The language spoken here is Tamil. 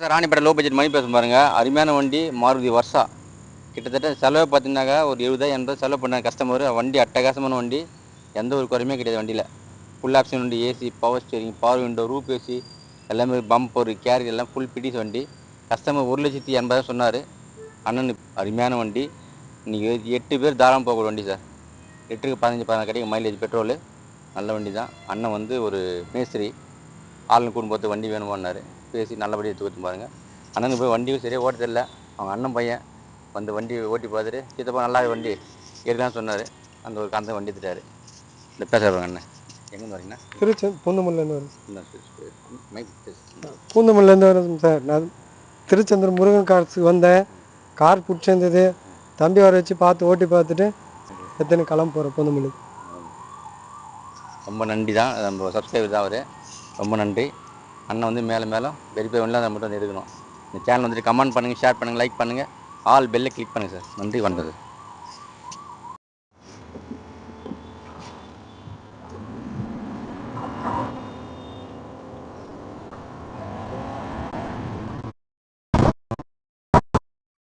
Sir Ranipet low budget Mani பேசும் பாருங்க. அருமையான வண்டி மாருதி வர்ஷா. கிட்டத்தட்ட செலவு பார்த்தீங்கன்னாக்கா ஒரு எழுபதா எண்பது செலவு பண்ண கஸ்டமர் வண்டி அட்டகாசமான வண்டி. எந்த ஒரு குறையுமே கிடையாது வண்டியில். ஃபுல் ஆப்ஷன் வண்டி AC power steering power window roof AC எல்லாமே பம்பர் கேரி எல்லாம் ஃபுல் பிடிஸ் வண்டி. கஸ்டமர் ஒரு லட்சத்தி எண்பதாயிரம் சொன்னார். அண்ணன் அருமையான வண்டி. இன்றைக்கி எட்டு பேர் தாராளம் போகக்கூடிய வண்டி சார். லிட்டருக்கு பதினஞ்சு பதினாறு கிடைக்கும் மைலேஜ் பெட்ரோலு நல்ல வண்டி தான். அண்ணன் வந்து ஒரு மேஸ்திரி. ஆளுங்க கூட்டு போகிறது வண்டி வேணுமான்னாரு. பேசி நல்லபடியாக எடுத்து கொடுத்து பாருங்க அண்ணனுக்கு போய் வண்டியும் சரியாக ஓட்ட தெரியல. அவங்க அண்ணன் பையன் வந்து வண்டி ஓட்டி பார்த்துட்டு சித்தப்பா நல்லா வண்டி எடுக்கலாம் சொன்னார். அந்த ஒரு காந்த வண்டி எடுத்துட்டாரு. இந்த பேசுகிறவங்க அண்ணன் எங்கேருந்து வரீங்கண்ணா? திருச்சி மைக் பேசு. பூந்தமல்லிலேருந்து வரும் சார். நான் திருச்செந்தூர் முருகன் கார்ஸுக்கு வந்தேன். கார் பிடிச்சிருந்தது. தம்பி வர வச்சு பார்த்து ஓட்டி பார்த்துட்டு எத்தனை கிளம்ப போகிறேன் பூந்தமல்லி ரொம்ப நன்றி தான் நம்ம சப்ஸ்கிரைபர் தான் அவர். ரொம்ப நன்றி. அண்ணன் வந்து மேலே மேலே வெரிஃபை பெரிய அதை மட்டும் வந்து எடுக்கணும். இந்த சேனல் வந்துட்டு கமெண்ட் பண்ணுங்கள் ஷேர் பண்ணுங்கள் லைக் பண்ணுங்கள் ஆல் பெல்லை கிளிக் பண்ணுங்கள் சார். நன்றி வணக்கம் சார்.